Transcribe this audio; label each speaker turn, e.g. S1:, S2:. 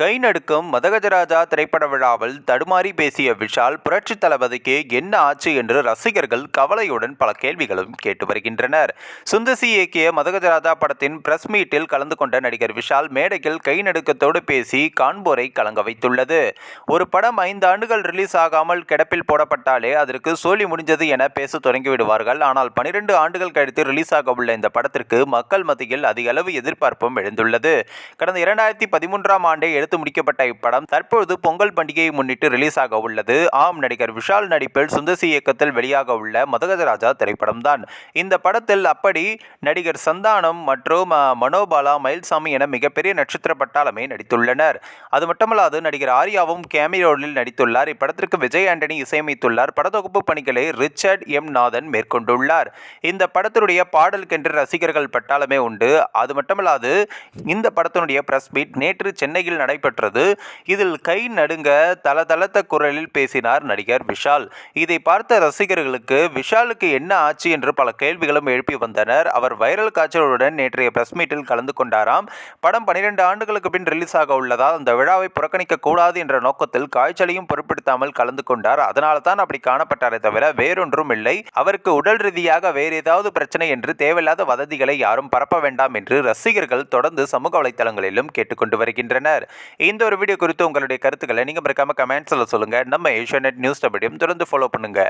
S1: கை நடுக்கும் மதகஜராஜா திரைப்பட விழாவில் தடுமாறி பேசிய விஷால் புரட்சி தளபதிக்கு என்ன ஆச்சு என்று ரசிகர்கள் கவலையுடன் பல கேள்விகளும் கேட்டு வருகின்றனர். சுந்தசி இயக்கிய மதகஜராஜா படத்தின் பிரஸ் மீட்டில் கலந்து கொண்ட நடிகர் விஷால் மேடையில் கை நடுக்கத்தோடு பேசி காண்போரை கலங்க வைத்துள்ளது. ஒரு படம் ஐந்து ஆண்டுகள் ரிலீஸ் ஆகாமல் கிடப்பில் போடப்பட்டாலே அதற்கு சோழி முடிஞ்சது என பேச தொடங்கிவிடுவார்கள் ஆனால் பனிரெண்டு ஆண்டுகள் கழித்து ரிலீஸ் ஆக உள்ள இந்த படத்திற்கு மக்கள் மத்தியில் அதிக அளவு எதிர்பார்ப்பும் எழுந்துள்ளது. கடந்த இரண்டாயிரத்தி பதிமூன்றாம் ஆண்டே எடுத்து முடிக்கப்பட்ட இப்படம் தற்பொழுது பொங்கல் பண்டிகையை முன்னிட்டு ரிலீஸ் ஆக உள்ளது. ஆம் நடிகர் விஷால் நடிப்பில் சுந்தசி இயக்கத்தில் வெளியாக உள்ள மதகஜராஜா திரைப்படம் தான் இந்த படத்தில் அப்படி நடிகர் சந்தானம் மற்றும் மனோபாலா மயில்சாமி என மிகப்பெரிய நட்சத்திர பட்டாளமே நடித்துள்ளனர். அது மட்டுமல்லாது நடிகர் ஆர்யாவும் கேமியோலில் நடித்துள்ளார். இப்படத்திற்கு விஜய் ஆண்டனி இசையமைத்துள்ளார். படத்தொகுப்பு பணிகளை ரிச்சர்ட் எம். நாதன் மேற்கொண்டுள்ளார். இந்த படத்தினுடைய பாடலுக்கென்று ரசிகர்கள் பட்டாளமே உண்டு. அது மட்டுமல்லாது இந்த படத்தினுடைய பிரஸ் மீட் நேற்று சென்னையில் நடைபெற்றது. இதில் கை நடுங்க தளதளத்த குரலில் பேசினார் நடிகர் விஷால். இதை பார்த்த ரசிகர்களுக்கு விஷாலுக்கு என்ன ஆச்சு என்று பல கேள்விகளும் எழுப்பி வந்தனர். அவர் வைரல் காய்ச்சலுடன் நேற்றைய பிரஸ் மீட்டில் கலந்து கொண்டாராம். படம் பனிரெண்டு ஆண்டுகளுக்கு பின் ரிலீஸ் ஆக உள்ளதால் அந்த விழாவை புறக்கணிக்க கூடாது என்ற நோக்கத்தில் காய்ச்சலையும் பொருட்படுத்தாமல் கலந்து கொண்டார். அதனால தான் அப்படி காணப்பட்டாரே தவிர வேறொன்றும் இல்லை. அவருக்கு உடல் ரீதியாக வேறு ஏதாவது பிரச்சனை என்று தேவையில்லாத வதந்திகளை யாரும் பரப்ப வேண்டாம் என்று ரசிகர்கள் தொடர்ந்து சமூக வலைத்தளங்களிலும் கேட்டுக்கொண்டு வருகின்றனர். இந்த ஒரு வீடியோ குறித்து உங்களுடைய கருத்துக்களை நீங்கள் மறக்காமல் கமெண்ட்ஸில் சொல்லுங்கள் நம்ம ஏஷியா நியூஸ் டபிடியும் தொடர்ந்து ஃபாலோ பண்ணுங்க.